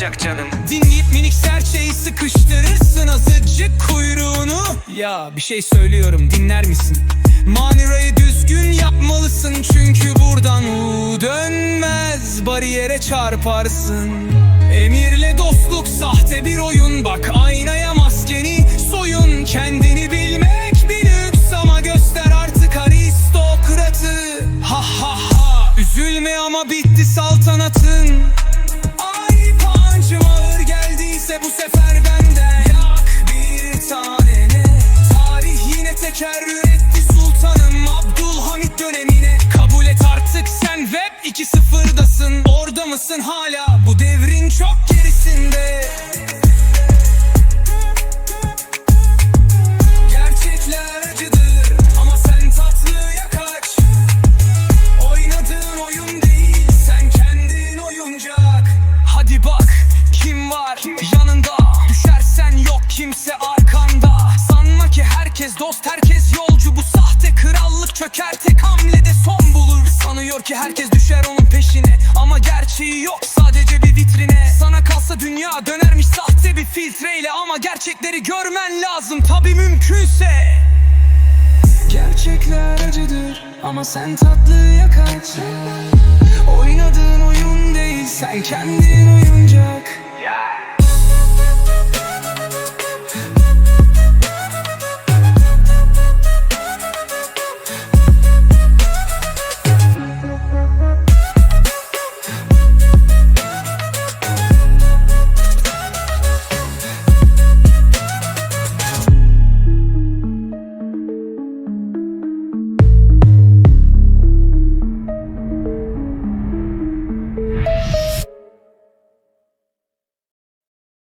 sıkacak canım. Dinleyip minik her şeyi sıkıştırırsın azıcık kuyruğunu. Ya bir şey söylüyorum dinler misin? Manirayı düzgün yapmalısın çünkü buradan u dönmez bariyere çarparsın. Emirle dostluk sahte bir oyun bak aynaya maskeni soyun. Kendini bilmek bir lüks ama göster artık aristokratı. Ha ha ha üzülme ama bitti saltanatın. Web 2.0'dasın Orada mısın hala? Bu devrin çok gerisinde. Gerçekler acıdır ama sen tatlıya kaç. Oynadığın oyun değil sen kendin oyuncak. Hadi bak kim var yanında? Düşersen yok kimse arkanda. Sanma ki herkes dost herkes yolcu. Bu sahte krallık çöker tek hamlede son bulur Sanıyor ki herkes düşer onun peşine. Ama gerçeği yok sadece bir vitrine. Sana kalsa dünya dönermiş sahte bir filtreyle. Ama gerçekleri görmen lazım tabi mümkünse. Gerçekler acıdır ama sen tatlıya kaç Oynadığın oyun değil sen kendin oyuncak